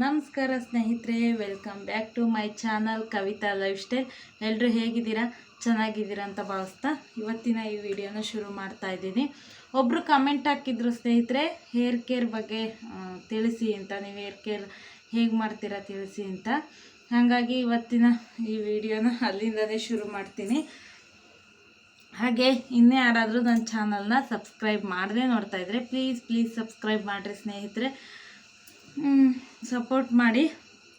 ನಮಸ್ಕಾರ ಸ್ನೇಹಿತರೆ welcome back to my channel Kavita lifestyle ಎಲ್ಲರೂ ಹೇಗಿದ್ದೀರಾ? ಚೆನ್ನಾಗಿದ್ದೀರಾ ಅಂತ ಭಾವಿಸ್ತಾ ಇವತ್ತಿನ ಈ ವಿಡಿಯೋನ ಶುರು ಮಾಡ್ತಾ ಇದ್ದೀನಿ. ಒಬ್ಬರು ಕಮೆಂಟ್ ಹಾಕಿದ್ರು ಸ್ನೇಹಿತರೆ ಹೇರ್ ಕೇರ್ ಬಗ್ಗೆ ತಿಳಿಸಿ ಅಂತ, ನೀವು ಹೇರ್ ಕೇರ್ ಹೇಗೆ ಮಾಡ್ತೀರಾ ತಿಳಿಸಿ ಅಂತ. ಹಾಗಾಗಿ ಇವತ್ತಿನ ಈ ವಿಡಿಯೋನ ಅಲ್ಲಿಂದನೇ ಶುರು ಮಾಡ್ತೀನಿ. ಹಾಗೆ ಇನ್ನೇ ಯಾರಾದರೂ ನನ್ನ ಚಾನಲ್ನ ಸಬ್ಸ್ಕ್ರೈಬ್ ಮಾಡದೆ ನೋಡ್ತಾ ಇದ್ದರೆ ಪ್ಲೀಸ್ ಪ್ಲೀಸ್ ಸಬ್ಸ್ಕ್ರೈಬ್ ಮಾಡಿರಿ ಸ್ನೇಹಿತರೆ. ಸಪೋರ್ಟ್ ಮಾಡಿ.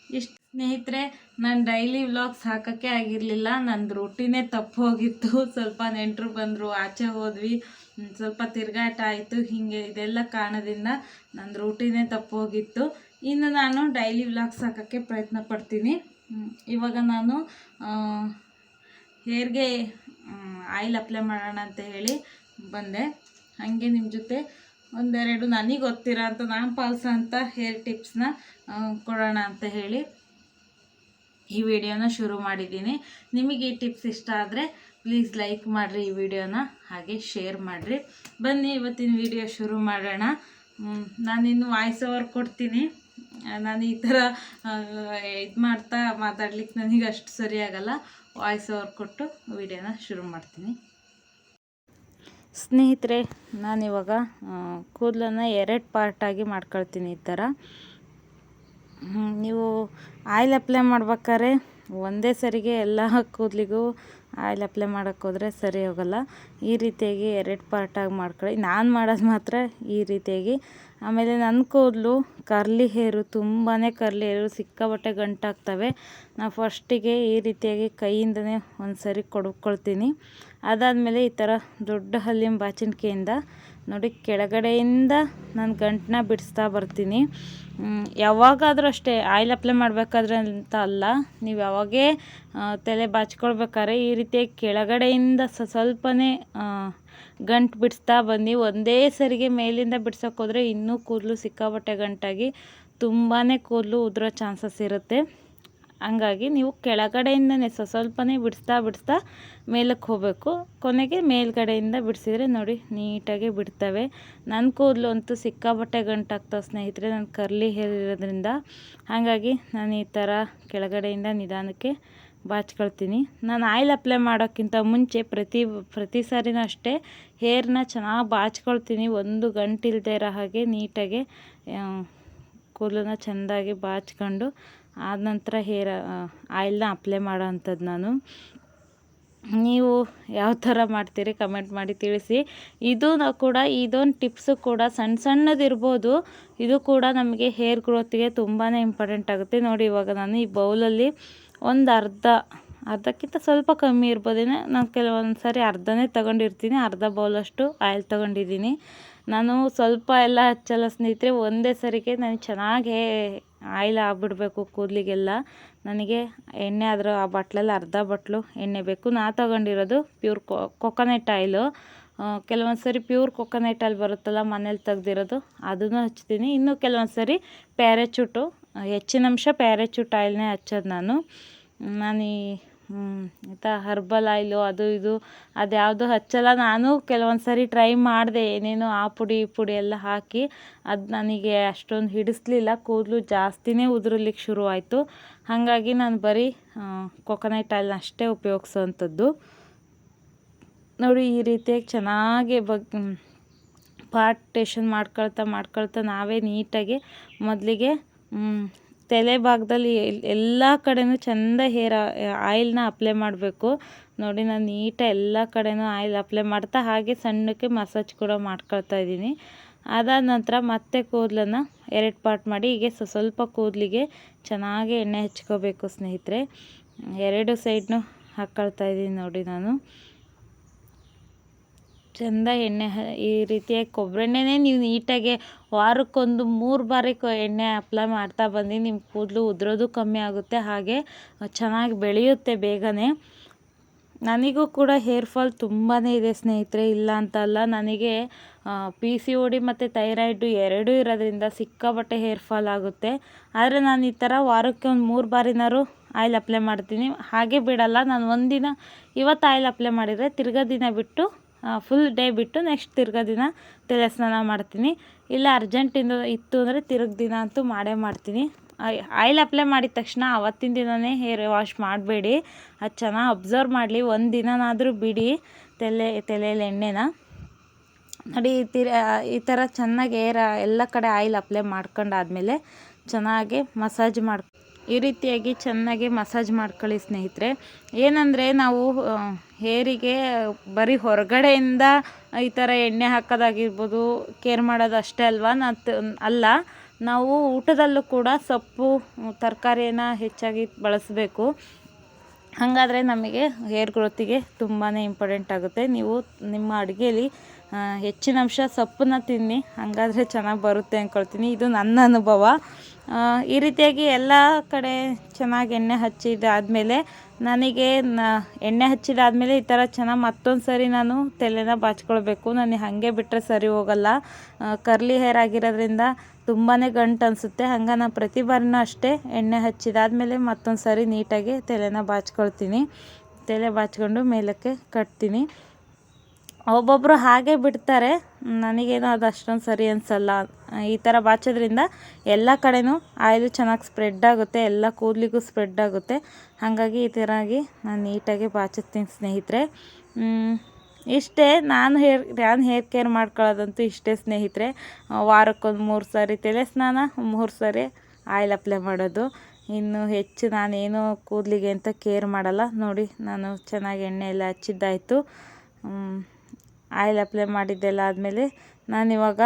ಇಷ್ಟು ಸ್ನೇಹಿತರೆ, ನಾನು ಡೈಲಿ ವ್ಲಾಗ್ಸ್ ಹಾಕೋಕ್ಕೆ ಆಗಿರಲಿಲ್ಲ. ನಂದು ರೊಟ್ಟಿನೇ ತಪ್ಪು ಹೋಗಿತ್ತು. ಸ್ವಲ್ಪ ನೆಂಟರು ಬಂದರು, ಆಚೆ ಹೋದ್ವಿ. ಸ್ವಲ್ಪ ತಿರುಗಾಟ ಆಯಿತು. ಹೀಗೆ ಇದೆಲ್ಲ ಕಾರಣದಿಂದ ನಂದು ರೊಟ್ಟಿನೇ ತಪ್ಪು ಹೋಗಿತ್ತು. ಇನ್ನು ನಾನು ಡೈಲಿ ವ್ಲಾಗ್ಸ್ ಹಾಕೋಕ್ಕೆ ಪ್ರಯತ್ನ ಪಡ್ತೀನಿ. ಇವಾಗ ನಾನು ಹೇರ್ಗೆ ಆಯಿಲ್ ಅಪ್ಲೈ ಮಾಡೋಣ ಅಂತ ಹೇಳಿ ಬಂದೆ. ಹಾಗೆ ನಿಮ್ಮ ಜೊತೆ ಒಂದೆರಡು ನನಗೆ ಗೊತ್ತಿರೋ ಅಂತ ನಾನು ಪಾಲಿಸೋಂಥ ಹೇರ್ ಟಿಪ್ಸ್ನ ಕೊಡೋಣ ಅಂತ ಹೇಳಿ ಈ ವಿಡಿಯೋನ ಶುರು ಮಾಡಿದ್ದೀನಿ. ನಿಮಗೆ ಈ ಟಿಪ್ಸ್ ಇಷ್ಟ ಆದರೆ ಪ್ಲೀಸ್ ಲೈಕ್ ಮಾಡಿರಿ ಈ ವಿಡಿಯೋನ, ಹಾಗೆ ಶೇರ್ ಮಾಡಿರಿ. ಬನ್ನಿ ಇವತ್ತಿನ ವಿಡಿಯೋ ಶುರು ಮಾಡೋಣ. ನಾನಿನ್ನು ವಾಯ್ಸ್ ಓವರ್ ಕೊಡ್ತೀನಿ. ನಾನು ಈ ಥರ ಇದು ಮಾಡ್ತಾ ಮಾತಾಡ್ಲಿಕ್ಕೆ ನನಗೆ ಅಷ್ಟು ಸರಿಯಾಗಲ್ಲ ವಾಯ್ಸ್ ಓವರ್ ಕೊಟ್ಟು ವಿಡಿಯೋನ ಶುರು ಮಾಡ್ತೀನಿ. ಸ್ನೇಹಿತರೆ, ನಾನಿವಾಗ ಕೂದಲನ್ನು ಎರಡು ಪಾರ್ಟಾಗಿ ಮಾಡ್ಕೊಳ್ತೀನಿ ಈ ಥರ ನೀವು ಆಯಿಲ್ ಅಪ್ಲೈ ಮಾಡ್ಬೇಕಾದ್ರೆ ಒಂದೇ ಸರಿಗೆ ಎಲ್ಲ ಕೂದಲಿಗೂ ಆಯಿಲ್ ಅಪ್ಲೈ ಮಾಡೋಕ್ಕೆ ಸರಿ ಹೋಗಲ್ಲ. ಈ ರೀತಿಯಾಗಿ ಎರಡು ಪಾರ್ಟಾಗಿ ಮಾಡ್ಕೊಳ್ಳಿ. ನಾನು ಮಾಡೋದು ಮಾತ್ರ ಈ ರೀತಿಯಾಗಿ. ಆಮೇಲೆ ನನ್ನ ಕೂದಲು ಕರ್ಲಿ ಹೇರು ತುಂಬಾ ಕರ್ಲಿ ಹೇರು ಸಿಕ್ಕಾಬಟ್ಟೆ ಗಂಟಾಗ್ತವೆ. ನಾವು ಫಸ್ಟಿಗೆ ಈ ರೀತಿಯಾಗಿ ಕೈಯಿಂದನೇ ಒಂದು ಸರಿ ಕೊಡ್ಕೊಳ್ತೀನಿ. ಅದಾದಮೇಲೆ ಈ ಥರ ದೊಡ್ಡ ಹಲ್ಲಿನ ಬಾಚಿನ್ಕೆಯಿಂದ ನೋಡಿ, ಕೆಳಗಡೆಯಿಂದ ನಾನು ಗಂಟನ್ನ ಬಿಡಿಸ್ತಾ ಬರ್ತೀನಿ. ಯಾವಾಗಾದರೂ ಅಷ್ಟೇ ಆಯಿಲ್ ಅಪ್ಲೈ ಮಾಡಬೇಕಾದ್ರೆ ಅಂತ ಅಲ್ಲ, ನೀವು ಯಾವಾಗೇ ತಲೆ ಬಾಚ್ಕೊಳ್ಬೇಕಾದ್ರೆ ಈ ರೀತಿಯಾಗಿ ಕೆಳಗಡೆಯಿಂದ ಸ್ವಲ್ಪನೇ ಗಂಟು ಬಿಡಿಸ್ತಾ ಬನ್ನಿ. ಒಂದೇ ಸರಿಗೆ ಮೇಲಿಂದ ಬಿಡ್ಸೋಕೆ ಹೋದರೆ ಇನ್ನೂ ಕೂದಲು ಸಿಕ್ಕಾಬಟ್ಟೆ ಗಂಟಾಗಿ ತುಂಬಾ ಕೂದಲು ಉದುರೋ ಚಾನ್ಸಸ್ ಇರುತ್ತೆ. ಹಂಗಾಗಿ ನೀವು ಕೆಳಗಡೆಯಿಂದನೇ ಸ್ವ ಸ್ವಲ್ಪನೇ ಬಿಡಿಸ್ತಾ ಬಿಡಿಸ್ತಾ ಮೇಲಕ್ಕೆ ಹೋಗಬೇಕು. ಕೊನೆಗೆ ಮೇಲ್ಗಡೆಯಿಂದ ಬಿಡಿಸಿದ್ರೆ ನೋಡಿ ನೀಟಾಗಿ ಬಿಡ್ತವೆ. ನನ್ನ ಕೂದಲು ಅಂತೂ ಸಿಕ್ಕಾಬಟ್ಟೆ ಗಂಟಾಗ್ತವೆ ಸ್ನೇಹಿತರೆ, ನನ್ನ ಕರ್ಲಿ ಹೇರ್ ಇರೋದ್ರಿಂದ. ಹಾಗಾಗಿ ನಾನು ಈ ಥರ ಕೆಳಗಡೆಯಿಂದ ನಿಧಾನಕ್ಕೆ ಬಾಚ್ಕೊಳ್ತೀನಿ. ನಾನು ಆಯಿಲ್ ಅಪ್ಲೈ ಮಾಡೋಕ್ಕಿಂತ ಮುಂಚೆ ಪ್ರತಿ ಪ್ರತಿ ಸಾರಿನೂ ಅಷ್ಟೇ ಹೇರ್ನ ಚೆನ್ನಾಗಿ ಬಾಚ್ಕೊಳ್ತೀನಿ. ಒಂದು ಗಂಟಿಲ್ದೇ ಇರೋ ಹಾಗೆ ನೀಟಾಗಿ ಕೂದಲನ್ನ ಚೆಂದಾಗಿ ಬಾಚ್ಕೊಂಡು ಆದ ನಂತರ ಹೇರ್ ಆಯಿಲ್ನ ಅಪ್ಲೈ ಮಾಡೋ ಅಂಥದ್ದು ನಾನು. ನೀವು ಯಾವ ಥರ ಮಾಡ್ತೀರಿ ಕಮೆಂಟ್ ಮಾಡಿ ತಿಳಿಸಿ. ಇದು ಕೂಡ, ಇದೊಂದು ಟಿಪ್ಸು ಕೂಡ ಸಣ್ಣ ಸಣ್ಣದಿರ್ಬೋದು ಇದು ಕೂಡ ನಮಗೆ ಹೇರ್ ಗ್ರೋತಿಗೆ ತುಂಬಾ ಇಂಪಾರ್ಟೆಂಟ್ ಆಗುತ್ತೆ. ನೋಡಿ ಇವಾಗ ನಾನು ಈ ಬೌಲಲ್ಲಿ ಒಂದು ಅರ್ಧ, ಅರ್ಧಕ್ಕಿಂತ ಸ್ವಲ್ಪ ಕಮ್ಮಿ ಇರ್ಬೋದೇನೋ ನಾನು ಕೆಲವೊಂದು ಸಾರಿ ಅರ್ಧನೇ ತಗೊಂಡಿರ್ತೀನಿ. ಅರ್ಧ ಬೌಲಷ್ಟು ಆಯಿಲ್ ತಗೊಂಡಿದ್ದೀನಿ. ನಾನು ಸ್ವಲ್ಪ ಎಲ್ಲ ಹಚ್ಚಲ್ಲ ಸ್ನೇಹಿತರೆ, ಒಂದೇ ಸರಿಗೆ ನಾನು ಚೆನ್ನಾಗಿ ಆಯಿಲ್ ಆಗ್ಬಿಡಬೇಕು ಕೂದಲಿಗೆಲ್ಲ. ನನಗೆ ಎಣ್ಣೆ ಆದರೆ ಆ ಬಟ್ಲಲ್ಲಿ ಅರ್ಧ ಬಟ್ಲು ಎಣ್ಣೆ ಬೇಕು. ನಾ ತಗೊಂಡಿರೋದು ಪ್ಯೂರ್ ಕೊಕೊನೆಟ್ ಆಯಿಲು. ಕೆಲವೊಂದು ಸರಿ ಪ್ಯೂರ್ ಕೊಕೊನೆಟ್ ಆಯಿಲ್ ಬರುತ್ತಲ್ಲ ಮನೇಲಿ ತೆಗ್ದಿರೋದು, ಅದನ್ನು ಹಚ್ತೀನಿ. ಇನ್ನು ಕೆಲವೊಂದು ಸರಿ ಪ್ಯಾರೆಚೂಟು, ಹೆಚ್ಚಿನ ಅಂಶ ಪ್ಯಾರೆಚೂಟ್ ಆಯಿಲ್ನೇ ಹಚ್ಚೋದು ನಾನು. ನಾನು ಈ ಆಯಿತಾ? ಹರ್ಬಲ್ ಆಯಿಲು ಅದು ಇದು. ಅದ್ಯಾವುದು ಹಚ್ಚಲ್ಲ. ನಾನು ಕೆಲವೊಂದು ಸರಿ ಟ್ರೈ ಮಾಡಿದೆ. ಏನೇನೋ ಆ ಪುಡಿ ಈ ಪುಡಿ ಎಲ್ಲ ಹಾಕಿ ಅದು ನನಗೆ ಅಷ್ಟೊಂದು ಹಿಡಿಸ್ಲಿಲ್ಲ. ಕೂದಲು ಜಾಸ್ತಿನೇ ಉದುರ್ಲಿಕ್ಕೆ ಶುರು ಆಯಿತು ಹಾಗಾಗಿ ನಾನು ಬರೀ ಕೊಕೊನೆಟ್ ಆಯಿಲ್ ಅಷ್ಟೇ ಉಪಯೋಗಿಸೋವಂಥದ್ದು ನೋಡಿ, ಈ ರೀತಿಯಾಗಿ ಚೆನ್ನಾಗಿ ಬಗ್ ಪಾರ್ಟೇಷನ್ ಮಾಡ್ಕೊಳ್ತಾ ಮಾಡ್ಕೊಳ್ತಾ ನಾವೇ ನೀಟಾಗಿ ಮೊದಲಿಗೆ ತಲೆ ಭಾಗದಲ್ಲಿ ಎಲ್- ಎಲ್ಲ ಕಡೆಯೂ ಚೆಂದ ಹೇರ್ ಆಯಿಲ್ನ ಅಪ್ಲೈ ಮಾಡಬೇಕು. ನೋಡಿ, ನಾನು ನೀಟಾಗಿ ಎಲ್ಲ ಕಡೆಯೂ ಆಯಿಲ್ ಅಪ್ಲೈ ಮಾಡ್ತಾ ಹಾಗೆ ಸಣ್ಣಕ್ಕೆ ಮಸಾಜ್ ಕೂಡ ಮಾಡ್ಕೊಳ್ತಾ ಇದ್ದೀನಿ. ಅದಾದ ನಂತರ ಮತ್ತೆ ಕೂದಲನ್ನು ಎರಡು ಪಾರ್ಟ್ ಮಾಡಿ, ಹೀಗೆ ಸ್ವ- ಸ್ವಲ್ಪ ಕೂದಲಿಗೆ ಚೆನ್ನಾಗಿ ಎಣ್ಣೆ ಹಚ್ಕೋಬೇಕು ಸ್ನೇಹಿತರೆ. ಎರಡು ಸೈಡ್ನು ಹಾಕ್ಕೊಳ್ತಾ ಇದ್ದೀನಿ ನೋಡಿ ನಾನು. ಚೆಂದ ಎಣ್ಣೆ ಹ- ಈ ರೀತಿಯಾಗಿ ಕೊಬ್ಬರೆಣ್ಣೆನೇ ನೀವು ನೀಟಾಗಿ ವಾರಕ್ಕೊಂದು ಮೂರು ಬಾರಿ ಕೊ, ಎಣ್ಣೆ ಅಪ್ಲೈ ಮಾಡ್ತಾ ಬಂದು ನಿಮ್ಮ ಕೂದಲು ಉದುರೋದು ಕಮ್ಮಿ ಆಗುತ್ತೆ, ಹಾಗೆ ಚೆನ್ನಾಗಿ ಬೆಳೆಯುತ್ತೆ ಬೇಗನೆ. ನನಗೂ ಕೂಡ ಹೇರ್ ಫಾಲ್ ತುಂಬಾ ಇದೆ ಸ್ನೇಹಿತರೆ, ಇಲ್ಲ ಅಂತ ಅಲ್ಲ, ನನಗೆ ಪಿ ಸಿ ಓ ಡಿ ಮತ್ತು ಥೈರಾಯ್ಡು ಎರಡೂ ಇರೋದ್ರಿಂದ ಸಿಕ್ಕಾಪಟ್ಟೆ ಹೇರ್ ಫಾಲ್ ಆಗುತ್ತೆ. ಆದರೆ ನಾನು ಈ ಥರ ವಾರಕ್ಕೆ ಒಂದು ಮೂರು ಬಾರಿನಾರು ಆಯಿಲ್ ಅಪ್ಲೈ ಮಾಡ್ತೀನಿ. ಹಾಗೆ ಬಿಡಲ್ಲ, ನಾನು ಒಂದಿನ ಇವತ್ತು ಆಯಿಲ್ ಅಪ್ಲೈ ಮಾಡಿದರೆ ತಿರ್ಗ ದಿನ ಬಿಟ್ಟು ಫುಲ್ ಡೇ ಬಿಟ್ಟು ನೆಕ್ಸ್ಟ್ ತಿರ್ಗಾ ದಿನ ತಲೆ ಸ್ನಾನ ಮಾಡ್ತೀನಿ. ಇಲ್ಲ ಅರ್ಜೆಂಟಿಂದ ಇತ್ತು ಅಂದರೆ ತಿರ್ಗ ದಿನ ಅಂತೂ ಮಾಡೇ ಮಾಡ್ತೀನಿ. ಆಯಿಲ್ ಅಪ್ಲೈ ಮಾಡಿದ ತಕ್ಷಣ ಅವತ್ತಿನ ದಿನವೇ ಹೇರ್ ವಾಶ್ ಮಾಡಬೇಡಿ. ಅದು ಚೆನ್ನಾಗಿ ಅಬ್ಸರ್ವ್ ಮಾಡಲಿ. ಒಂದು ದಿನನಾದರೂ ಬಿಡಿ ತಲೆ, ತಲೆಯಲ್ಲಿ ಎಣ್ಣೆನ. ನೋಡಿ ತೀರ ಈ ಥರ ಚೆನ್ನಾಗಿ ಏರ ಎಲ್ಲ ಕಡೆ ಆಯಿಲ್ ಅಪ್ಲೈ ಮಾಡ್ಕೊಂಡಾದ್ಮೇಲೆ ಚೆನ್ನಾಗಿ ಮಸಾಜ್ ಮಾಡಿ ಈ ರೀತಿಯಾಗಿ ಚೆನ್ನಾಗಿ ಮಸಾಜ್ ಮಾಡ್ಕೊಳ್ಳಿ ಸ್ನೇಹಿತರೆ. ಏನಂದರೆ ನಾವು ಹೇರಿಗೆ ಬರೀ ಹೊರಗಡೆಯಿಂದ ಈ ಥರ ಎಣ್ಣೆ ಹಾಕೋದಾಗಿರ್ಬೋದು ಕೇರ್ ಮಾಡೋದು ಅಷ್ಟೇ ಅಲ್ವಾ? ನಾವು ಅಲ್ಲ, ನಾವು ಊಟದಲ್ಲೂ ಕೂಡ ಸೊಪ್ಪು, ತರಕಾರಿಯನ್ನು ಹೆಚ್ಚಾಗಿ ಬಳಸಬೇಕು. ಹಾಗಾದರೆ ನಮಗೆ ಹೇರ್ ಗ್ರೋತಿಗೆ ತುಂಬಾ ಇಂಪಾರ್ಟೆಂಟ್ ಆಗುತ್ತೆ. ನೀವು ನಿಮ್ಮ ಅಡುಗೆಯಲ್ಲಿ ಹೆಚ್ಚಿನ ಅಂಶ ಸೊಪ್ಪನ್ನ ತಿನ್ನಿ, ಹಾಗಾದರೆ ಚೆನ್ನಾಗಿ ಬರುತ್ತೆ ಅಂದ್ಕೊಳ್ತೀನಿ ಇದು ನನ್ನ ಅನುಭವ. ಈ ರೀತಿಯಾಗಿ ಎಲ್ಲ ಕಡೆ ಚೆನ್ನಾಗಿ ಎಣ್ಣೆ ಹಚ್ಚಿದಾದಮೇಲೆ ನನಗೆ ನ, ಎಣ್ಣೆ ಹಚ್ಚಿದಾದಮೇಲೆ ಈ ಥರ ಚೆನ್ನಾಗಿ ಮತ್ತೊಂದು ಸರಿ ನಾನು ತಲೆನ ಬಾಚ್ಕೊಳ್ಬೇಕು. ನನಗೆ ಹಾಗೆ ಬಿಟ್ಟರೆ ಸರಿ ಹೋಗಲ್ಲ. ಕರ್ಲಿ ಹೇರ್ ಆಗಿರೋದ್ರಿಂದ ತುಂಬಾ ಗಂಟು ಅನಿಸುತ್ತೆ. ಹಂಗೆ ನಾನು ಪ್ರತಿ ಬಾರಿನೂ ಅಷ್ಟೇ ಎಣ್ಣೆ ಹಚ್ಚಿದಾದಮೇಲೆ ಮತ್ತೊಂದು ಸರಿ ನೀಟಾಗಿ ತಲೆನ ಬಾಚ್ಕೊಳ್ತೀನಿ. ತಲೆ ಬಾಚ್ಕೊಂಡು ಮೇಲಕ್ಕೆ ಕಟ್ತೀನಿ. ಒಬ್ಬೊಬ್ಬರು ಹಾಗೆ ಬಿಡ್ತಾರೆ. ನನಗೇನೋ ಅದು ಅಷ್ಟೊಂದು ಸರಿ ಅನಿಸಲ್ಲ. ಈ ಥರ ಬಾಚೋದ್ರಿಂದ ಎಲ್ಲ ಕಡೆನೂ ಆಯಿಲು ಚೆನ್ನಾಗಿ ಸ್ಪ್ರೆಡ್ ಆಗುತ್ತೆ, ಎಲ್ಲ ಕೂದಲಿಗೂ ಸ್ಪ್ರೆಡ್ ಆಗುತ್ತೆ. ಹಾಗಾಗಿ ಈ ಥರಾಗಿ ನಾನು ನೀಟಾಗಿ ಬಾಚುತ್ತೀನಿ ಸ್ನೇಹಿತರೆ. ಇಷ್ಟೇ ನಾನು ಹೇರ್ ನಾನು ಹೇರ್ ಕೇರ್ ಮಾಡ್ಕೊಳ್ಳೋದಂತೂ ಇಷ್ಟೇ ಸ್ನೇಹಿತರೆ. ವಾರಕ್ಕೊಂದು ಮೂರು ಸಾರಿ ತಲೆ ಸ್ನಾನ ಮೂರು ಸಾರಿ ಆಯಿಲ್ ಅಪ್ಲೈ ಮಾಡೋದು. ಇನ್ನು ಹೆಚ್ಚು ನಾನೇನು ಕೂದಲಿಗೆ ಅಂತ ಕೇರ್ ಮಾಡಲ್ಲ. ನೋಡಿ, ನಾನು ಚೆನ್ನಾಗಿ ಎಣ್ಣೆ ಎಲ್ಲ ಹಚ್ಚಿದ್ದಾಯಿತು ಆಯಿಲ್ ಅಪ್ಲೈ ಮಾಡಿದ್ದೆಲ್ಲ ಆದಮೇಲೆ ನಾನಿವಾಗ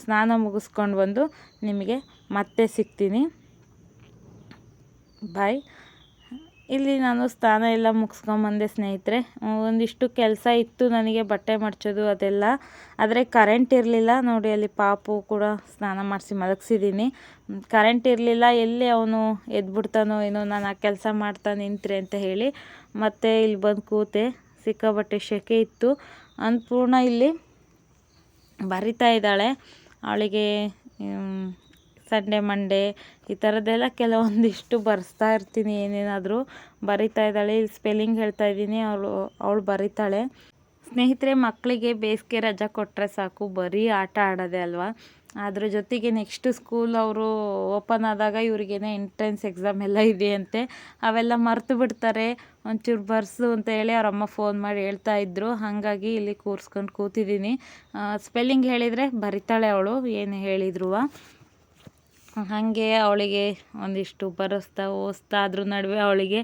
ಸ್ನಾನ ಮುಗಿಸ್ಕೊಂಡು ಬಂದು ನಿಮಗೆ ಮತ್ತೆ ಸಿಗ್ತೀನಿ. ಬಾಯ್ ಇಲ್ಲಿ ನಾನು ಸ್ನಾನ ಎಲ್ಲ ಮುಗಿಸ್ಕೊಂಬಂದೆ ಸ್ನೇಹಿತರೆ, ಒಂದಿಷ್ಟು ಕೆಲಸ ಇತ್ತು ನನಗೆ, ಬಟ್ಟೆ ಮಡ್ಚೋದು ಅದೆಲ್ಲ. ಆದರೆ ಕರೆಂಟ್ ಇರಲಿಲ್ಲ, ನೋಡಿ ಅಲ್ಲಿ ಪಾಪು ಕೂಡ ಸ್ನಾನ ಮಾಡಿಸಿ ಮಲಗಿಸಿದ್ದೀನಿ. ಕರೆಂಟ್ ಇರಲಿಲ್ಲ, ಎಲ್ಲಿ ಅವನು ಎದ್ಬಿಡ್ತಾನೋ ಏನೋ, ನಾನು ಆ ಕೆಲಸ ಮಾಡ್ತಾ ನಿಂತ್ರೆ ಅಂತ ಹೇಳಿ ಮತ್ತೆ ಇಲ್ಲಿ ಬಂದು ಕೂತೆ. ಸಿಕ್ಕಾಬಟ್ಟೆ ಶೆಕೆ ಇತ್ತು. ಅನ್ನಪೂರ್ಣ ಇಲ್ಲಿ ಬರಿತಾ ಇದ್ದಾಳೆ. ಅವಳಿಗೆ ಸಂಡೇ ಮಂಡೇ ಈ ಥರದ್ದೆಲ್ಲ ಕೆಲವೊಂದಿಷ್ಟು ಬರೆಸ್ತಾ ಇರ್ತೀನಿ, ಏನೇನಾದರೂ ಬರಿತಾ ಇದ್ದಾಳೆ. ಸ್ಪೆಲ್ಲಿಂಗ್ ಹೇಳ್ತಾ ಇದ್ದೀನಿ, ಅವಳು ಅವಳು ಬರಿತಾಳೆ. ಸ್ನೇಹಿತರೆ, ಮಕ್ಕಳಿಗೆ ಬೇಸಿಗೆ ರಜಾ ಕೊಟ್ಟರೆ ಸಾಕು. ಬರೀ ಆಟ ಆಡೋದೇ ಅಲ್ವಾ? ಅದ್ರ ಜೊತೆಗೆ ನೆಕ್ಸ್ಟ್ ಸ್ಕೂಲ್ ಅವರು ಓಪನ್ ಆದಾಗ ಇವ್ರಿಗೇನೆ ಎಂಟ್ರೆನ್ಸ್ ಎಕ್ಸಾಮ್ ಎಲ್ಲ ಇದೆಯಂತೆ. ಅವೆಲ್ಲ ಮರೆತು ಬಿಡ್ತಾರೆ. ಒಂಚೂರು ಬರ್ಸು ಅಂತ ಹೇಳಿ ಅವ್ರ ಅಮ್ಮ ಫೋನ್ ಮಾಡಿ ಹೇಳ್ತಾ ಇದ್ರು. ಹಾಗಾಗಿ ಇಲ್ಲಿ ಕೂರಿಸ್ಕೊಂಡು ಕೂತಿದ್ದೀನಿ ಸ್ಪೆಲ್ಲಿಂಗ್ ಹೇಳಿದರೆ ಬರಿತಾಳೆ ಅವಳು, ಏನು ಹೇಳಿದ್ರು ಹಾಗೆ ಅವಳಿಗೆ ಒಂದಿಷ್ಟು ಬರೆಸ್ತಾ ಓದಿಸ್ತಾ ಅದ್ರ ನಡುವೆ ಅವಳಿಗೆ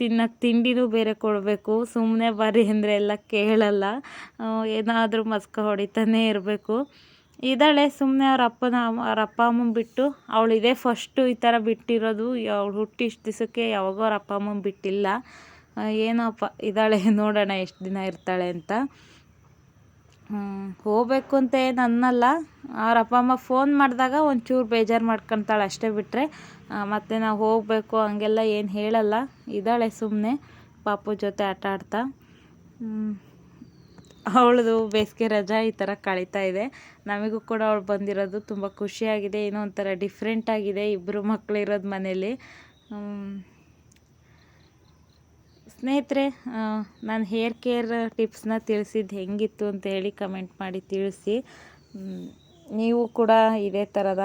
ತಿನ್ನಕ್ಕೆ ತಿಂಡಿನೂ ಬೇರೆ ಕೊಡಬೇಕು. ಸುಮ್ಮನೆ ಬರೀ ಅಂದರೆ ಎಲ್ಲ ಕೇಳಲ್ಲ. ಏನಾದರೂ ಮಸ್ಕ ಹೊಡಿತಾನೇ ಇರಬೇಕು. ಇದ್ದಾಳೆ ಸುಮ್ಮನೆ ಅವ್ರ ಅಪ್ಪನ ಅವ್ರ ಅಪ್ಪ ಅಮ್ಮನ ಬಿಟ್ಟು. ಅವಳು ಇದೇ ಫಸ್ಟು ಈ ಥರ ಬಿಟ್ಟಿರೋದು. ಅವಳು ಹುಟ್ಟಿ ಇಷ್ಟು ದಿವಸಕ್ಕೆ ಯಾವಾಗೋ ಅವ್ರ ಅಪ್ಪ ಅಮ್ಮನ ಬಿಟ್ಟಿಲ್ಲ. ಏನೋಪ್ಪ, ಇದ್ದಾಳೆ, ನೋಡೋಣ ಎಷ್ಟು ದಿನ ಇರ್ತಾಳೆ ಅಂತ. ಹೋಗಬೇಕು ಅಂತ ಏನು ಅನ್ನಲ್ಲ. ಅವ್ರ ಅಪ್ಪ ಅಮ್ಮ ಫೋನ್ ಮಾಡಿದಾಗ ಒಂಚೂರು ಬೇಜಾರು ಮಾಡ್ಕೊತಾಳೆ ಅಷ್ಟೇ ಬಿಟ್ಟರೆ ಮತ್ತು ನಾವು ಹೋಗಬೇಕು, ಹಂಗೆಲ್ಲ ಏನು ಹೇಳಲ್ಲ. ಇದ್ದಾಳೆ ಸುಮ್ಮನೆ ಪಾಪು ಜೊತೆ ಆಟ ಆಡ್ತಾ. ಅವಳದು ಬೇಸಿಗೆ ರಜಾ ಈ ಥರ ಕಳೀತಾ ಇದೆ. ನಮಗೂ ಕೂಡ ಅವಳು ಬಂದಿರೋದು ತುಂಬ ಖುಷಿಯಾಗಿದೆ. ಏನೋ ಒಂಥರ ಡಿಫ್ರೆಂಟ್ ಆಗಿದೆ ಇಬ್ಬರು ಮಕ್ಕಳಿರೋದು ಮನೇಲಿ. ಸ್ನೇಹಿತರೆ ನಾನು ಹೇರ್ ಕೇರ್ ಟಿಪ್ಸ್ನ ತಿಳಿಸಿದ್ದು ಹೆಂಗಿತ್ತು ಅಂತ ಹೇಳಿ ಕಮೆಂಟ್ ಮಾಡಿ ತಿಳಿಸಿ. ನೀವು ಕೂಡ ಇದೇ ಥರದ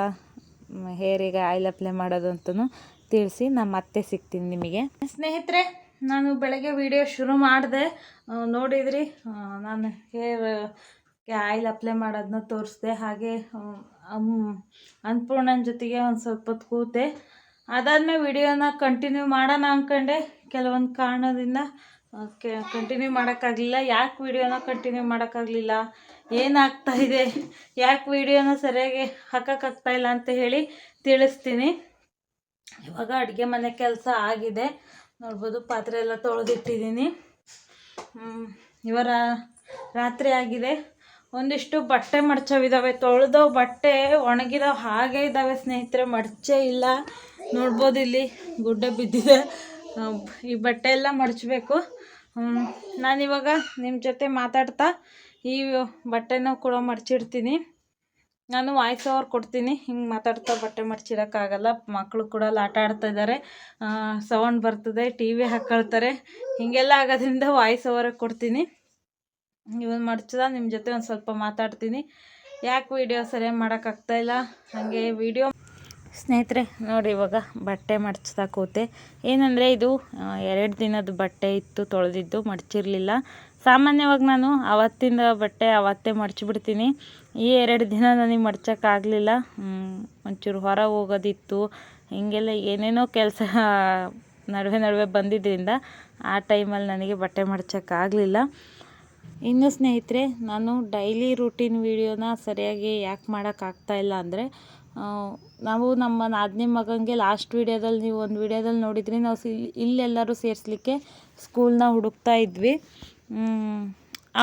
ಹೇರಿಗೆ ಆಯಿಲ್ ಅಪ್ಲೈ ಮಾಡೋದು ಅಂತಲೂ ತಿಳಿಸಿ ನಾನು ಮತ್ತೆ ಸಿಗ್ತೀನಿ ನಿಮಗೆ. ಸ್ನೇಹಿತರೆ ನಾನು ಬೆಳಗ್ಗೆ ವಿಡಿಯೋ ಶುರು ಮಾಡಿದೆ. ನೋಡಿದ್ರಿ ನಾನು ಹೇರ್ ಆಯಿಲ್ ಅಪ್ಲೈ ಮಾಡೋದನ್ನ ತೋರಿಸ್ದೆ. ಹಾಗೆ ಅನ್ನಪೂರ್ಣನ ಜೊತೆಗೆ ಒಂದು ಸ್ವಲ್ಪ ಹೊತ್ತು ಕೂತೆ. ಅದಾದಮೇಲೆ ವಿಡಿಯೋನ ಕಂಟಿನ್ಯೂ ಮಾಡೋಣ ಅಂದ್ಕೊಂಡೆ ಕೆಲವೊಂದು ಕಾರಣದಿಂದ ಕಂಟಿನ್ಯೂ ಮಾಡೋಕ್ಕಾಗಲಿಲ್ಲ. ಯಾಕೆ ವಿಡಿಯೋನ ಕಂಟಿನ್ಯೂ ಮಾಡೋಕ್ಕಾಗಲಿಲ್ಲ? ಏನಾಗ್ತಾ ಇದೆ? ಯಾಕೆ ವಿಡಿಯೋನ ಸರಿಯಾಗಿ ಹಾಕೋಕ್ಕಾಗ್ತಾಯಿಲ್ಲ ಅಂತ ಹೇಳಿ ತಿಳಿಸ್ತೀನಿ. ಇವಾಗ ಅಡುಗೆ ಮನೆ ಕೆಲಸ ಆಗಿದೆ. ನೋಡ್ಬೋದು ಪಾತ್ರೆ ಎಲ್ಲ ತೊಳೆದಿಟ್ಟಿದ್ದೀನಿ. ಇವರ ರಾತ್ರಿ ಆಗಿದೆ. ಒಂದಿಷ್ಟು ಬಟ್ಟೆ ಮಡ್ಚವಿದ್ದಾವೆ ತೊಳೆದೋ ಬಟ್ಟೆ ಒಣಗಿರೋ ಹಾಗೆ ಇದ್ದಾವೆ ಸ್ನೇಹಿತರೆ, ಮಡಚೇ ಇಲ್ಲ. ನೋಡ್ಬೋದು ಇಲ್ಲಿ ಗುಡ್ಡೆ ಬಿದ್ದಿದೆ. ಈ ಬಟ್ಟೆ ಎಲ್ಲ ಮಡಚಬೇಕು. ನಾನಿವಾಗ ನಿಮ್ಮ ಜೊತೆ ಮಾತಾಡ್ತಾ ಈ ಬಟ್ಟೆನೂ ಕೂಡ ಮಡಚಿಡ್ತೀನಿ. ನಾನು ವಾಯ್ಸ್ ಓವರ್ ಕೊಡ್ತೀನಿ. ಹಿಂಗೆ ಮಾತಾಡ್ತಾ ಬಟ್ಟೆ ಮಡ್ಚಿರೋಕ್ಕಾಗಲ್ಲ. ಮಕ್ಕಳು ಕೂಡ ಅಲ್ಲಿ ಆಟ ಆಡ್ತಾ ಇದ್ದಾರೆ ಸೌಂಡ್ ಬರ್ತದೆ, ಟಿ ವಿ ಹಾಕ್ಕೊಳ್ತಾರೆ ಹೀಗೆಲ್ಲ ಆಗೋದ್ರಿಂದ ವಾಯ್ಸ್ ಓವರ್ ಕೊಡ್ತೀನಿ. ಇವನ್ ಮಡ್ಚದ ನಿಮ್ಮ ಜೊತೆ ಒಂದು ಸ್ವಲ್ಪ ಮಾತಾಡ್ತೀನಿ. ಯಾಕೆ ವೀಡಿಯೋ ಸರಿಯಾಗಿ ಮಾಡೋಕ್ಕಾಗ್ತಾಯಿಲ್ಲ ಹಾಗೆ ವೀಡಿಯೋ ಸ್ನೇಹಿತರೆ, ನೋಡಿ ಇವಾಗ ಬಟ್ಟೆ ಮಡ್ಚ್ತಾ ಕೂತೆ. ಏನಂದರೆ ಇದು ಎರಡು ದಿನದ ಬಟ್ಟೆ ಇತ್ತು, ತೊಳೆದಿದ್ದು, ಮಡ್ಚಿರಲಿಲ್ಲ. ಸಾಮಾನ್ಯವಾಗಿ ನಾನು ಅವತ್ತಿಂದ ಬಟ್ಟೆ ಅವತ್ತೇ ಮಡ್ಚಿಬಿಡ್ತೀನಿ. ಈ ಎರಡು ದಿನ ನನಗೆ ಮಡ್ಚೋಕ್ಕಾಗಲಿಲ್ಲ. ಒಂಚೂರು ಹೊರ ಹೋಗೋದಿತ್ತು. ಹೀಗೆಲ್ಲ ಏನೇನೋ ಕೆಲಸ ನಡುವೆ ನಡುವೆ ಬಂದಿದ್ದರಿಂದ ಆ ಟೈಮಲ್ಲಿ ನನಗೆ ಬಟ್ಟೆ ಮಡ್ಚೋಕ್ಕಾಗಲಿಲ್ಲ. ಇನ್ನು ಸ್ನೇಹಿತರೆ, ನಾನು ಡೈಲಿ ರೂಟೀನ್ ವೀಡಿಯೋನ ಸರಿಯಾಗಿ ಯಾಕೆ ಮಾಡೋಕ್ಕಾಗ್ತಾ ಇಲ್ಲ ಅಂದರೆ ನಾವು ನಮ್ಮ ನಾದಿನಿ ಮಗನಿಗೆ ಲಾಸ್ಟ್ ವೀಡಿಯೋದಲ್ಲಿ, ನೀವು ಒಂದು ವೀಡಿಯೋದಲ್ಲಿ ನೋಡಿದ್ರಿ, ನಾವು ಇಲ್ಲೆಲ್ಲರೂ ಸೇರಿಸ್ಲಿಕ್ಕೆ ಸ್ಕೂಲ್ನ ಹುಡುಕ್ತಾ ಇದ್ವಿ.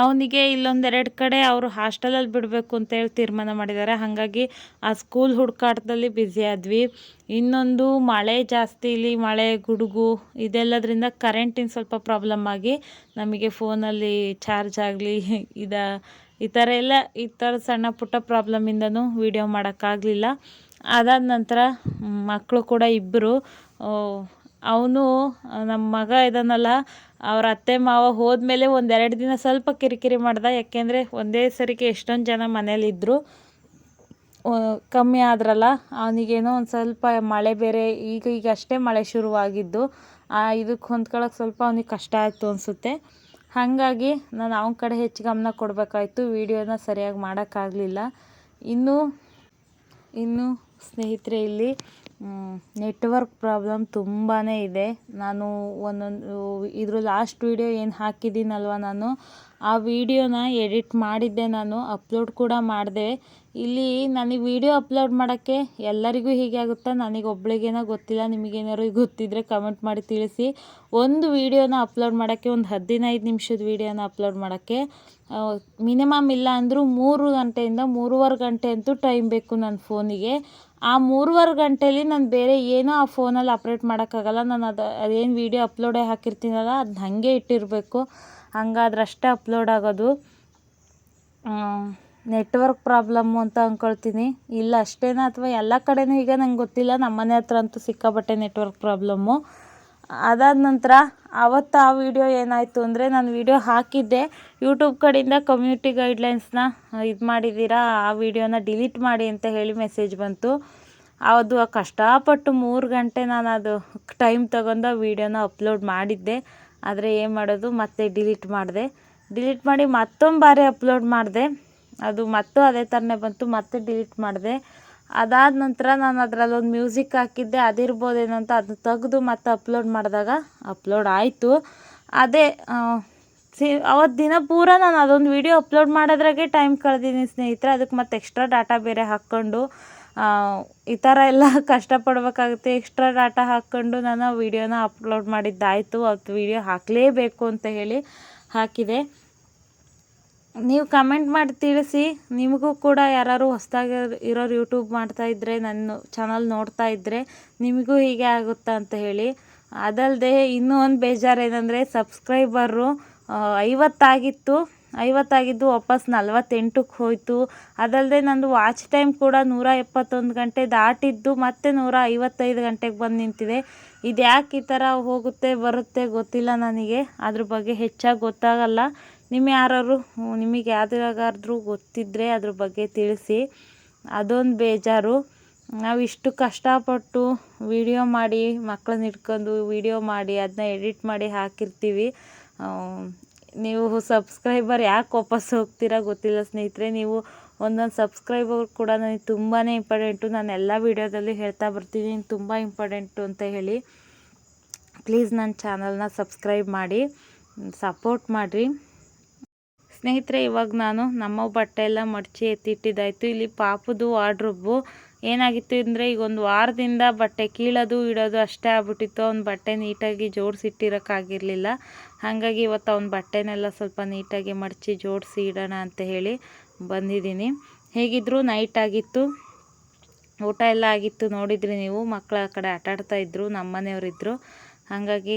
ಅವನಿಗೆ ಇಲ್ಲೊಂದೆರಡು ಕಡೆ ಅವರು ಹಾಸ್ಟೆಲಲ್ಲಿ ಬಿಡಬೇಕು ಅಂತೇಳಿ ತೀರ್ಮಾನ ಮಾಡಿದ್ದಾರೆ. ಹಾಗಾಗಿ ಆ ಸ್ಕೂಲ್ ಹುಡುಕಾಟದಲ್ಲಿ ಬ್ಯುಸಿ ಆದ್ವಿ. ಇನ್ನೊಂದು ಮಳೆ ಜಾಸ್ತಿ ಇಲ್ಲಿ, ಮಳೆ, ಗುಡುಗು ಇದೆಲ್ಲದರಿಂದ ಕರೆಂಟಿನ ಸ್ವಲ್ಪ ಪ್ರಾಬ್ಲಮ್ ಆಗಿ ನಮಗೆ ಫೋನಲ್ಲಿ ಚಾರ್ಜ್ ಆಗಲಿ, ಇದ, ಈ ಥರ ಎಲ್ಲ, ಈ ಥರ ಸಣ್ಣ ಪುಟ್ಟ ಪ್ರಾಬ್ಲಮಿಂದನೂ ವೀಡಿಯೋ ಮಾಡೋಕ್ಕಾಗಲಿಲ್ಲ. ಅದಾದ ನಂತರ ಮಕ್ಕಳು ಕೂಡ ಇಬ್ಬರು ಅವನು ನಮ್ಮ ಮಗ ಇದಾನಲ್ಲ, ಅವ್ರ ಅತ್ತೆ ಮಾವ ಹೋದ್ಮೇಲೆ ಒಂದೆರಡು ದಿನ ಸ್ವಲ್ಪ ಕಿರಿಕಿರಿ ಮಾಡ್ದ. ಯಾಕೆಂದರೆ ಒಂದೇ ಸರಿಗೆ ಎಷ್ಟೊಂದು ಜನ ಮನೇಲಿದ್ದರು ಕಮ್ಮಿ ಆದ್ರಲ್ಲ, ಅವನಿಗೇನೋ ಒಂದು ಸ್ವಲ್ಪ ಮಳೆ ಬೇರೆ, ಈಗ ಈಗ ಅಷ್ಟೇ ಮಳೆ ಶುರುವಾಗಿದ್ದು. ಇದಕ್ಕೆ ಹೊಂದ್ಕೊಳ್ಳೋಕೆ ಸ್ವಲ್ಪ ಅವನಿಗೆ ಕಷ್ಟ ಆಯಿತು ಅನಿಸುತ್ತೆ. ಹಾಗಾಗಿ ನಾನು ಅವನ ಕಡೆ ಹೆಚ್ಚು ಗಮನ ಕೊಡಬೇಕಾಯ್ತು. ವೀಡಿಯೋನ ಸರಿಯಾಗಿ ಮಾಡೋಕ್ಕಾಗಲಿಲ್ಲ ಇನ್ನು ಇನ್ನು ಸ್ನೇಹಿತರೆ ಇಲ್ಲಿ ನೆಟ್ವರ್ಕ್ ಪ್ರಾಬ್ಲಮ್ ತುಂಬಾ ಇದೆ. ನಾನು ಒಂದೊಂದು, ಇದ್ರ ಲಾಸ್ಟ್ ವೀಡಿಯೋ ಏನು ಹಾಕಿದ್ದೀನಲ್ವ ನಾನು, ಆ ವಿಡಿಯೋನ ಎಡಿಟ್ ಮಾಡಿದ್ದೆ ನಾನು ಅಪ್ಲೋಡ್ ಕೂಡ ಮಾಡಿದೆ. ಇಲ್ಲಿ ನನಗೆ ವೀಡಿಯೋ ಅಪ್ಲೋಡ್ ಮಾಡೋಕ್ಕೆ ಎಲ್ಲರಿಗೂ ಹೀಗೆ ಆಗುತ್ತಾ? ನನಗೆ ಒಬ್ಳಿಗೇನೋ ಗೊತ್ತಿಲ್ಲ, ನಿಮಗೇನಾದ್ರು ಗೊತ್ತಿದ್ದರೆ ಕಮೆಂಟ್ ಮಾಡಿ ತಿಳಿಸಿ. ಒಂದು ವೀಡಿಯೋನ ಅಪ್ಲೋಡ್ ಮಾಡೋಕ್ಕೆ, ಒಂದು ಹದಿನೈದು ನಿಮಿಷದ ವೀಡಿಯೋನ ಅಪ್ಲೋಡ್ ಮಾಡೋಕ್ಕೆ ಮಿನಿಮಮ್ ಇಲ್ಲ ಅಂದರೂ ಮೂರು ಗಂಟೆಯಿಂದ ಮೂರುವರೆ ಗಂಟೆ ಅಂತೂ ಟೈಮ್ ಬೇಕು ನನ್ನ ಫೋನಿಗೆ ಆ ಮೂರುವರೆ ಗಂಟೆಯಲ್ಲಿ ನಾನು ಬೇರೆ ಏನೂ ಆ ಫೋನಲ್ಲಿ ಅಪ್ರೇಟ್ ಮಾಡೋಕ್ಕಾಗಲ್ಲ. ನಾನು ಅದು ಅದೇನು ವೀಡಿಯೋ ಅಪ್ಲೋಡೇ ಹಾಕಿರ್ತೀನಲ್ಲ ಅದು ಹಾಗೆ ಇಟ್ಟಿರಬೇಕು. ಹಂಗಾದ್ರಷ್ಟೇ ಅಪ್ಲೋಡ್ ಆಗೋದು. ನೆಟ್ವರ್ಕ್ ಪ್ರಾಬ್ಲಮ್ಮು ಅಂತ ಅಂದ್ಕೊಳ್ತೀನಿ ಇಲ್ಲ ಅಷ್ಟೇನಾ ಅಥವಾ ಎಲ್ಲ ಕಡೆಯೂ ಈಗ ನಂಗೆ ಗೊತ್ತಿಲ್ಲ. ನಮ್ಮ ಮನೆ ಹತ್ರ ಅಂತೂ ಸಿಕ್ಕಾಪಟ್ಟೆ ನೆಟ್ವರ್ಕ್ ಪ್ರಾಬ್ಲಮ್ಮು ಅದಾದ ನಂತರ ಆವತ್ತು ಆ ವಿಡಿಯೋ ಏನಾಯಿತು ಅಂದರೆ ನಾನು ವಿಡಿಯೋ ಹಾಕಿದ್ದೆ. ಯೂಟ್ಯೂಬ್ ಕಡೆಯಿಂದ ಕಮ್ಯುನಿಟಿ ಗೈಡ್ಲೈನ್ಸ್ನ ಇದು ಮಾಡಿದ್ದೀರಾ ಆ ವಿಡಿಯೋನ ಡಿಲೀಟ್ ಮಾಡಿ ಅಂತ ಹೇಳಿ ಮೆಸೇಜ್ ಬಂತು. ಅದು ಕಷ್ಟಪಟ್ಟು ಮೂರು ಗಂಟೆ ನಾನು ಅದು ಟೈಮ್ ತಗೊಂಡು ವಿಡಿಯೋನ ಅಪ್ಲೋಡ್ ಮಾಡಿದ್ದೆ. ಆದರೆ ಏನು ಮಾಡೋದು, ಮತ್ತೆ ಡಿಲೀಟ್ ಮಾಡಿದೆ. ಡಿಲೀಟ್ ಮಾಡಿ ಮತ್ತೊಂದು ಬಾರಿ ಅಪ್ಲೋಡ್ ಮಾಡಿದೆ. ಅದು ಮತ್ತೂ ಅದೇ ಥರನೇ ಬಂತು, ಮತ್ತೆ ಡಿಲೀಟ್ ಮಾಡಿದೆ. ಅದಾದ ನಂತರ ನಾನು ಅದರಲ್ಲಿ ಒಂದು ಮ್ಯೂಸಿಕ್ ಹಾಕಿದ್ದೆ, ಅದಿರ್ಬೋದೇನೋ ಅಂತ ಅದನ್ನ ತೆಗೆದು ಮತ್ತೆ ಅಪ್ಲೋಡ್ ಮಾಡಿದಾಗ ಅಪ್ಲೋಡ್ ಆಯಿತು. ಅದೇ ಸಿ ಅವತ್ತು ದಿನ ಪೂರ ನಾನು ಅದೊಂದು ವಿಡಿಯೋ ಅಪ್ಲೋಡ್ ಮಾಡೋದ್ರಾಗೆ ಟೈಮ್ ಕಳೆದಿದ್ದೀನಿ ಸ್ನೇಹಿತರೆ ಅದಕ್ಕೆ ಮತ್ತೆ ಎಕ್ಸ್ಟ್ರಾ ಡಾಟಾ ಬೇರೆ ಹಾಕ್ಕೊಂಡು ಈ ಥರ ಎಲ್ಲ ಕಷ್ಟಪಡಬೇಕಾಗುತ್ತೆ ಎಕ್ಸ್ಟ್ರಾ ಡಾಟಾ ಹಾಕ್ಕೊಂಡು ನಾನು ವೀಡಿಯೋನ ಅಪ್ಲೋಡ್ ಮಾಡಿದ್ದಾಯಿತು ಅವತ್ತು ವೀಡಿಯೋ ಹಾಕಲೇಬೇಕು ಅಂತ ಹೇಳಿ ಹಾಕಿದೆ. ನೀವು ಕಮೆಂಟ್ ಮಾಡಿ ತಿಳಿಸಿ. ನಿಮಗೂ ಕೂಡ ಯಾರಾದ್ರು ಹೊಸದಾಗಿ ಇರೋರು ಯೂಟ್ಯೂಬ್ ಮಾಡ್ತಾಯಿದ್ರೆ ನನ್ನ ಚಾನಲ್ ನೋಡ್ತಾ ಇದ್ದರೆ ನಿಮಗೂ ಹೀಗೆ ಆಗುತ್ತಾ ಅಂತ ಹೇಳಿ. ಅದಲ್ಲದೆ ಇನ್ನೂ ಒಂದು ಬೇಜಾರು ಏನಂದರೆ ಸಬ್ಸ್ಕ್ರೈಬರು ಐವತ್ತಾಗಿತ್ತು. ಐವತ್ತಾಗಿದ್ದು ವಾಪಸ್ ನಲ್ವತ್ತೆಂಟಕ್ಕೆ ಹೋಯಿತು. ಅದಲ್ಲದೆ ನಂದು ವಾಚ್ ಟೈಮ್ ಕೂಡ ನೂರ ಎಪ್ಪತ್ತೊಂದು ಗಂಟೆ ದಾಟಿದ್ದು ಮತ್ತೆ ನೂರ ಐವತ್ತೈದು ಗಂಟೆಗೆ ಬಂದು ನಿಂತಿದೆ. ಇದು ಯಾಕೆ ಈ ಥರ ಹೋಗುತ್ತೆ, ಬರುತ್ತೆ ಗೊತ್ತಿಲ್ಲ ನನಗೆ. ಅದ್ರ ಬಗ್ಗೆ ಹೆಚ್ಚಾಗಿ ಗೊತ್ತಾಗಲ್ಲ. ನಿಮ್ಮ ಯಾರಾದ್ರು, ನಿಮಗೆ ಯಾವ್ದಾಗಾದ್ರೂ ಗೊತ್ತಿದ್ದರೆ ಅದ್ರ ಬಗ್ಗೆ ತಿಳಿಸಿ. ಅದೊಂದು ಬೇಜಾರು. ನಾವು ಇಷ್ಟು ಕಷ್ಟಪಟ್ಟು ವಿಡಿಯೋ ಮಾಡಿ ಮಕ್ಕಳನ್ನ ಇಟ್ಕೊಂಡು ವಿಡಿಯೋ ಮಾಡಿ ಅದನ್ನ ಎಡಿಟ್ ಮಾಡಿ ಹಾಕಿರ್ತೀವಿ. ನೀವು ಸಬ್ಸ್ಕ್ರೈಬರ್ ಯಾಕೆ ವಾಪಸ್ ಹೋಗ್ತೀರಾ ಗೊತ್ತಿಲ್ಲ ಸ್ನೇಹಿತರೆ, ನೀವು ಒಂದೊಂದು ಸಬ್ಸ್ಕ್ರೈಬರ್ ಕೂಡ ನನಗೆ ತುಂಬಾ ಇಂಪಾರ್ಟೆಂಟು ನಾನು ಎಲ್ಲ ವೀಡಿಯೋದಲ್ಲಿ ಹೇಳ್ತಾ ಬರ್ತೀನಿ ತುಂಬ ಇಂಪಾರ್ಟೆಂಟು ಅಂತ ಹೇಳಿ. ಪ್ಲೀಸ್ ನನ್ನ ಚಾನಲ್ನ ಸಬ್ಸ್ಕ್ರೈಬ್ ಮಾಡಿ ಸಪೋರ್ಟ್ ಮಾಡಿರಿ. ಸ್ನೇಹಿತರೆ, ಇವಾಗ ನಾನು ನಮ್ಮ ಬಟ್ಟೆ ಎಲ್ಲ ಮಡಚಿ ಎತ್ತಿಟ್ಟಿದ್ದಾಯಿತು. ಇಲ್ಲಿ ಪಾಪದು ವಾರ್ಡ್ರೋಬು ಏನಾಗಿತ್ತು ಅಂದರೆ ಈಗ ಒಂದು ವಾರದಿಂದ ಬಟ್ಟೆ ಕೀಳೋದು ಇಡೋದು ಅಷ್ಟೇ ಆಗ್ಬಿಟ್ಟಿತ್ತು. ಅವ್ನ ಬಟ್ಟೆ ನೀಟಾಗಿ ಜೋಡಿಸಿಟ್ಟಿರೋಕ್ಕಾಗಿರಲಿಲ್ಲ. ಹಾಗಾಗಿ ಇವತ್ತು ಅವ್ನ ಬಟ್ಟೆನೆಲ್ಲ ಸ್ವಲ್ಪ ನೀಟಾಗಿ ಮಡಚಿ ಜೋಡಿಸಿ ಇಡೋಣ ಅಂತ ಹೇಳಿ ಬಂದಿದ್ದೀನಿ. ಹೇಗಿದ್ದರೂ ನೈಟ್ ಆಗಿತ್ತು. ಊಟ ಎಲ್ಲ ಆಗಿತ್ತು ನೋಡಿದ್ರಿ ನೀವು. ಮಕ್ಕಳ ಆ ಕಡೆ ಆಟಾಡ್ತಾ ಇದ್ದರು ನಮ್ಮ ಹಾಗಾಗಿ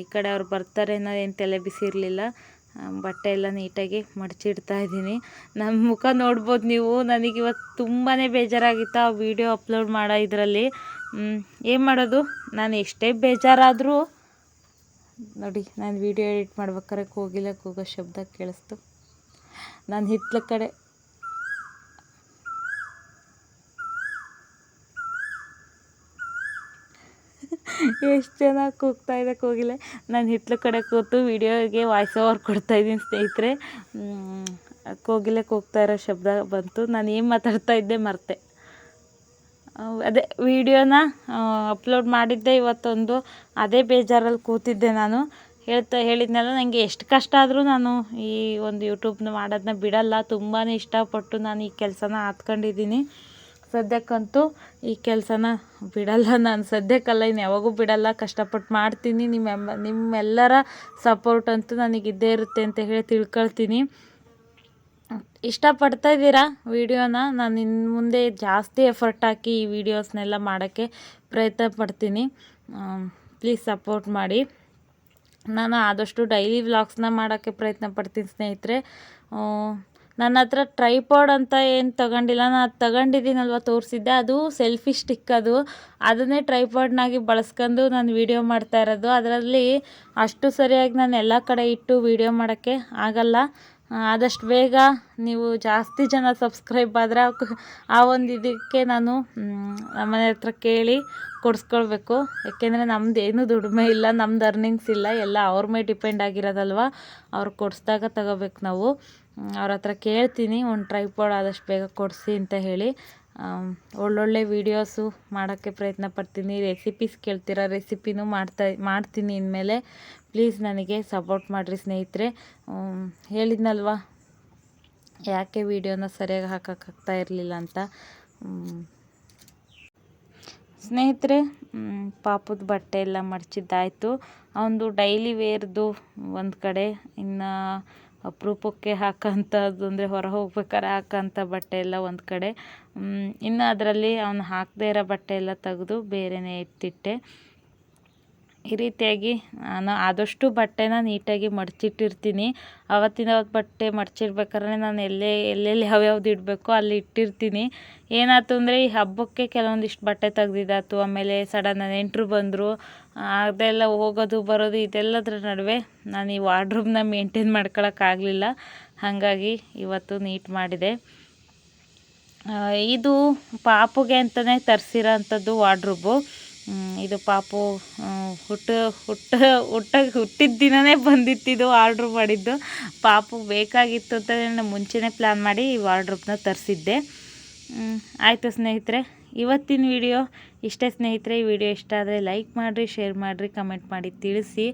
ಈ ಕಡೆ ಅವ್ರು ಬರ್ತಾರೆ ಏನು ತಲೆ ಬಿಸಿ ಇರಲಿಲ್ಲ ಬಟ್ಟೆ ಎಲ್ಲ ನೀಟಾಗಿ ಮಡಚಿಡ್ತಾ ಇದ್ದೀನಿ. ನನ್ನ ಮುಖ ನೋಡ್ಬೋದು ನೀವು. ನನಗೆ ಇವತ್ತು ತುಂಬಾ ಬೇಜಾರಾಗಿತ್ತು ಆ ವಿಡಿಯೋ ಅಪ್ಲೋಡ್ ಮಾಡೋ ಇದರಲ್ಲಿ. ಏನು ಮಾಡೋದು? ನಾನು ಎಷ್ಟೇ ಬೇಜಾರಾದರೂ ನೋಡಿ, ನಾನು ವೀಡಿಯೋ ಎಡಿಟ್ ಮಾಡ್ಬೇಕಾದ್ರೆ ಕೂಗಿಲ್ಲ ಕೂಗೋ ಶಬ್ದ ಕೇಳಿಸ್ತು. ನಾನು ಹಿತ್ತಲ ಕಡೆ ಎಷ್ಟು ಚೆನ್ನಾಗಿ ಕೂಗ್ತಾ ಇದೆ ಕೋಗಿಲೆ ನಾನು ಹಿತ್ತಲ ಕಡೆ ಕೂತು ವಿಡಿಯೋಗೆ ವಾಯ್ಸ್ ಓವರ್ ಕೊಡ್ತಾಯಿದ್ದೀನಿ ಸ್ನೇಹಿತರೆ. ಹ್ಮ್, ಕೋಗಿಲೆ ಕೂಗ್ತಾ ಇರೋ ಶಬ್ದ ಬಂತು. ನಾನು ಏನು ಮಾತಾಡ್ತಾ ಇದ್ದೆ ಮರ್ತೆ. ಅದೇ ವಿಡಿಯೋನ ಅಪ್ಲೋಡ್ ಮಾಡಿದ್ದೆ ಇವತ್ತೊಂದು. ಅದೇ ಬೇಜಾರಲ್ಲಿ ಕೂತಿದ್ದೆ ನಾನು. ಹೇಳ್ತಾ ಹೇಳಿದ್ನಲ್ಲ ನನಗೆ ಎಷ್ಟು ಕಷ್ಟ ಆದರೂ ನಾನು ಈ ಒಂದು ಯೂಟ್ಯೂಬ್ನ ಮಾಡೋದನ್ನ ಬಿಡಲ್ಲ. ತುಂಬಾ ಇಷ್ಟಪಟ್ಟು ನಾನು ಈ ಕೆಲಸನ ಹತ್ಕೊಂಡಿದ್ದೀನಿ ಸದ್ಯಕ್ಕಂತೂ ಈ ಕೆಲಸನ ಬಿಡಲ್ಲ. ನಾನು ಸದ್ಯಕ್ಕಲ್ಲ ಇನ್ನು ಯಾವಾಗೂ ಬಿಡಲ್ಲ. ಕಷ್ಟಪಟ್ಟು ಮಾಡ್ತೀನಿ. ನಿಮ್ಮ ನಿಮ್ಮೆಲ್ಲರ ಸಪೋರ್ಟ್ ಅಂತೂ ನನಗೆ ಇದ್ದೇ ಇರುತ್ತೆ ಅಂತ ಹೇಳಿ ತಿಳ್ಕೊಳ್ತೀನಿ. ಇಷ್ಟಪಡ್ತಾ ಇದ್ದೀರಾ ವಿಡಿಯೋನ? ನಾನು ಇನ್ನು ಮುಂದೆ ಜಾಸ್ತಿ ಎಫರ್ಟ್ ಹಾಕಿ ಈ ವಿಡಿಯೋಸ್ನೆಲ್ಲ ಮಾಡೋಕ್ಕೆ ಪ್ರಯತ್ನ ಪಡ್ತೀನಿ. ಪ್ಲೀಸ್ ಸಪೋರ್ಟ್ ಮಾಡಿ. ನಾನು ಆದಷ್ಟು ಡೈಲಿ ವ್ಲಾಗ್ಸ್ನ ಮಾಡೋಕ್ಕೆ ಪ್ರಯತ್ನ ಪಡ್ತೀನಿ ಸ್ನೇಹಿತರೆ. ನನ್ನ ಹತ್ರ ಟ್ರೈಪಾಡ್ ಅಂತ ಏನು ತಗೊಂಡಿಲ್ಲ. ನಾನು ಅದು ತಗೊಂಡಿದ್ದೀನಲ್ವ ತೋರಿಸಿದ್ದೆ. ಅದು ಸೆಲ್ಫಿ ಸ್ಟಿಕ್ ಅದು. ಅದನ್ನೇ ಟ್ರೈಪಾಡ್ನಾಗಿ ಬಳಸ್ಕೊಂಡು ನಾನು ವೀಡಿಯೋ ಮಾಡ್ತಾ ಇರೋದು. ಅದರಲ್ಲಿ ಅಷ್ಟು ಸರಿಯಾಗಿ ನಾನು ಎಲ್ಲ ಕಡೆ ಇಟ್ಟು ವೀಡಿಯೋ ಮಾಡೋಕ್ಕೆ ಆಗಲ್ಲ. ಆದಷ್ಟು ಬೇಗ ನೀವು ಜಾಸ್ತಿ ಜನ ಸಬ್ಸ್ಕ್ರೈಬ್ ಆದರೆ ಆ ಒಂದು ಇದಕ್ಕೆ ನಾನು ಮ್, ನಮ್ಮನೆ ಹತ್ರ ಕೇಳಿ ಕೊಡಿಸ್ಕೊಳ್ಬೇಕು. ಯಾಕೆಂದರೆ ನಮ್ದು ಏನೂ ದುಡಿಮೆ ಇಲ್ಲ ನಮ್ದು ಅರ್ನಿಂಗ್ಸ್ ಇಲ್ಲ. ಎಲ್ಲ ಅವ್ರ ಮೇಲೆ ಡಿಪೆಂಡ್ ಆಗಿರೋದಲ್ವ. ಅವ್ರು ಕೊಡಿಸ್ದಾಗ ತಗೋಬೇಕು ನಾವು. ಅವ್ರ ಹತ್ರ ಕೇಳ್ತೀನಿ, ಒಂದು ಟ್ರೈಪಾಡ್ ಆದಷ್ಟು ಬೇಗ ಕೊಡಿಸಿ ಅಂತ ಹೇಳಿ. ಒಳ್ಳೊಳ್ಳೆ ವೀಡಿಯೋಸು ಮಾಡೋಕ್ಕೆ ಪ್ರಯತ್ನ ಪಡ್ತೀನಿ ರೆಸಿಪೀಸ್ ಕೇಳ್ತೀರ ರೆಸಿಪಿನೂ ಮಾಡ್ತಾ, ಮಾಡ್ತೀನಿ ಇನ್ಮೇಲೆ. ಪ್ಲೀಸ್ ನನಗೆ ಸಪೋರ್ಟ್ ಮಾಡಿರಿ ಸ್ನೇಹಿತರೆ. ಹೇಳಿದ್ನಲ್ವ? ಯಾಕೆ ವೀಡಿಯೋನ ಸರಿಯಾಗಿ ಹಾಕೋಕ್ಕಾಗ್ತಾ ಇರಲಿಲ್ಲ ಅಂತ? ಸ್ನೇಹಿತರೆ ಪಾಪದ ಬಟ್ಟೆ ಎಲ್ಲ ಮಡಚಿದ್ದಾಯಿತು. ಅವನದು ಡೈಲಿ ವೇರ್ದು ಒಂದು ಕಡೆ, ಇನ್ನು ಅಪರೂಪಕ್ಕೆ ಹಾಕೋಂಥದ್ದು ಅಂದರೆ ಹೊರ ಹೋಗ್ಬೇಕಾದ್ರೆ ಹಾಕೋಂಥ ಬಟ್ಟೆ ಎಲ್ಲ ಒಂದು ಕಡೆ. ಇನ್ನು ಅದರಲ್ಲಿ ಅವ್ನು ಹಾಕದೇ ಇರೋ ಬಟ್ಟೆ ಎಲ್ಲ ತೆಗೆದು ಬೇರೆಯೇ ಎತ್ತಿಟ್ಟೆ ಈ ರೀತಿಯಾಗಿ ನಾನು ಆದಷ್ಟು ಬಟ್ಟೆನ ನೀಟಾಗಿ ಮಡಚಿಟ್ಟಿರ್ತೀನಿ. ಅವತ್ತಿನ ಅವತ್ತು ಬಟ್ಟೆ ಮಡಚಿಡ್ಬೇಕಾದ್ರೆ ನಾನು ಎಲ್ಲೇ, ಎಲ್ಲೆಲ್ಲಿ ಯಾವ್ಯಾವ್ದು ಇಡಬೇಕು ಅಲ್ಲಿ ಇಟ್ಟಿರ್ತೀನಿ. ಏನಾಯ್ತು ಅಂದರೆ ಈ ಹಬ್ಬಕ್ಕೆ ಕೆಲವೊಂದಿಷ್ಟು ಬಟ್ಟೆ ತೆಗ್ದಿದ್ದಾತು ಆಮೇಲೆ ಸಡನ್ ನೆಂಟರು ಬಂದರು. ಅದೆಲ್ಲ ಹೋಗೋದು, ಬರೋದು ಇದೆಲ್ಲದರ ನಡುವೆ ನಾನು ಈ ವಾರ್ಡ್ರೂಮ್ನ ಮೇಂಟೈನ್ ಮಾಡ್ಕೊಳಕ್ಕಾಗಲಿಲ್ಲ ಹಾಗಾಗಿ ಇವತ್ತು ನೀಟ್ ಮಾಡಿದೆ. ಇದು ಪಾಪುಗೆ ಅಂತಲೇ ತರಿಸಿರೋ ಅಂಥದ್ದು ವಾರ್ಡ್ರೋಬು ಇದು ಪಾಪು ಹುಟ್ಟ ಹುಟ್ಟ ಹುಟ್ಟ, ಹುಟ್ಟಿದ ದಿನವೇ ಬಂದಿತ್ತಿದು ಆರ್ಡ್ರ್ ಮಾಡಿದ್ದು. ಪಾಪು ಬೇಕಾಗಿತ್ತು ಅಂತ ನಾನು ಮುಂಚೆನೇ ಪ್ಲ್ಯಾನ್ ಮಾಡಿ ಈ ವಾರ್ಡ್ರೋಬ್ನ ತರಿಸಿದ್ದೆ. ಆಯಿತು ಸ್ನೇಹಿತರೆ. ಇವತ್ತಿನ ವಿಡಿಯೋ. ಇಷ್ಟೇ ಸ್ನೇಹಿತರೆ, ಈ ವಿಡಿಯೋ ಇಷ್ಟ ಆದರೆ ಲೈಕ್ ಮಾಡಿರಿ ಶೇರ್ ಮಾಡಿರಿ ಕಮೆಂಟ್ ಮಾಡಿ ತಿಳಿಸಿ.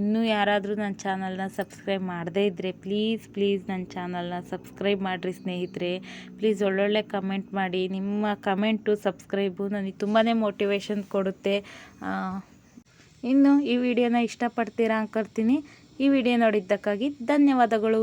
ಇನ್ನೂ ಯಾರಾದರೂ ನನ್ನ ಚಾನಲ್ನ ಸಬ್ಸ್ಕ್ರೈಬ್ ಮಾಡದೇ ಇದ್ದರೆ ಪ್ಲೀಸ್ ಪ್ಲೀಸ್ ನನ್ನ ಚಾನಲ್ನ ಸಬ್ಸ್ಕ್ರೈಬ್ ಮಾಡಿರಿ ಸ್ನೇಹಿತರೆ. ಪ್ಲೀಸ್ ಒಳ್ಳೊಳ್ಳೆ ಕಮೆಂಟ್ ಮಾಡಿ. ನಿಮ್ಮ ಕಮೆಂಟು ಸಬ್ಸ್ಕ್ರೈಬು ನನಗೆ ತುಂಬಾ ಮೋಟಿವೇಶನ್ ಕೊಡುತ್ತೆ. ಇನ್ನು ಈ ವಿಡಿಯೋನ ಇಷ್ಟಪಡ್ತೀರಾ ಕರ್ತೀನಿ ಈ ವಿಡಿಯೋ ನೋಡಿದ್ದಕ್ಕಾಗಿ ಧನ್ಯವಾದಗಳು.